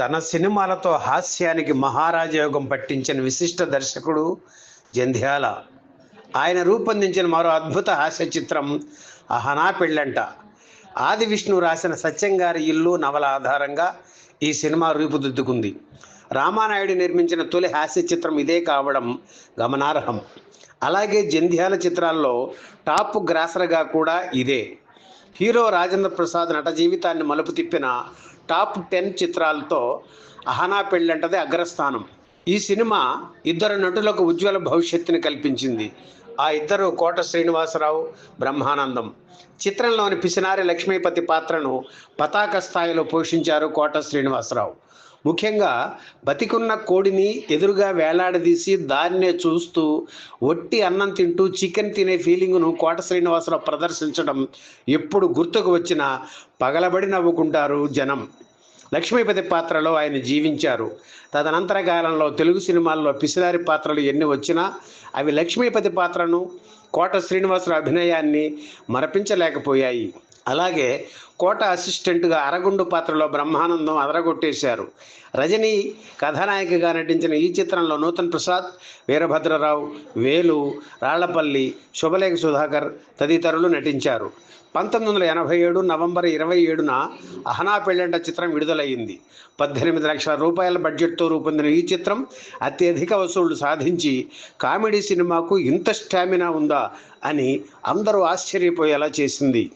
తన సినిమాలతో హాస్యానికి మహారాజయోగం పట్టించిన విశిష్ట దర్శకుడు జంధ్యాల. ఆయన రూపొందించిన మరో అద్భుత హాస్య చిత్రం అహనా పెళ్ళంట. ఆది విష్ణు రాసిన సత్యంగారి ఇల్లు నవల ఆధారంగా ఈ సినిమా రూపుదిద్దుకుంది. రామానాయుడు నిర్మించిన తొలి హాస్య చిత్రం ఇదే కావడం గమనార్హం. అలాగే జంధ్యాల చిత్రాల్లో టాప్ గ్రాసర్గా కూడా ఇదే. హీరో రాజేంద్ర ప్రసాద్ నట జీవితాన్ని మలుపు తిప్పిన టాప్ టెన్ చిత్రాలతో అహనా పెళ్ళంటది అగ్రస్థానం. ఈ సినిమా ఇద్దరు నటులకు ఉజ్వల భవిష్యత్తుని కల్పించింది. ఆ ఇద్దరు కోట శ్రీనివాసరావు బ్రహ్మానందం. చిత్రంలోని పిసినారి లక్ష్మీపతి పాత్రను పతాక స్థాయిలో పోషించారు కోట శ్రీనివాసరావు. ముఖ్యంగా బతికున్న కోడిని ఎదురుగా వేలాడదీసి దాన్నే చూస్తూ ఒట్టి అన్నం తింటూ చికెన్ తినే ఫీలింగ్ను కోట శ్రీనివాసరావు ప్రదర్శించడం ఎప్పుడు గుర్తుకు వచ్చినా పగలబడి నవ్వుకుంటారు జనం. లక్ష్మీపతి పాత్రలో ఆయన జీవించారు. తదనంతర కాలంలో తెలుగు సినిమాల్లో పిసిలారి పాత్రలు ఎన్ని వచ్చినా అవి లక్ష్మీపతి పాత్రను కోట శ్రీనివాసరావు అభినయాన్ని మరపించలేకపోయాయి. అలాగే కోట అసిస్టెంట్గా అరగుండు పాత్రలో బ్రహ్మానందం అదరగొట్టేశారు. రజనీ కథానాయికగా నటించిన ఈ చిత్రంలో నూతన్ ప్రసాద్ వీరభద్రరావు వేలు రాళ్ళపల్లి శుభలేఖ సుధాకర్ తదితరులు నటించారు. పంతొమ్మిది వందల ఎనభై ఏడు నవంబర్ ఇరవై ఏడున అహనా పెళ్ళంట చిత్రం విడుదలయ్యింది. పద్దెనిమిది లక్షల రూపాయల బడ్జెట్తో రూపొందిన ఈ చిత్రం అత్యధిక వసూళ్ళు సాధించి కామెడీ సినిమాకు ఇంత స్టామినా ఉందా అని అందరూ ఆశ్చర్యపోయేలా చేసింది.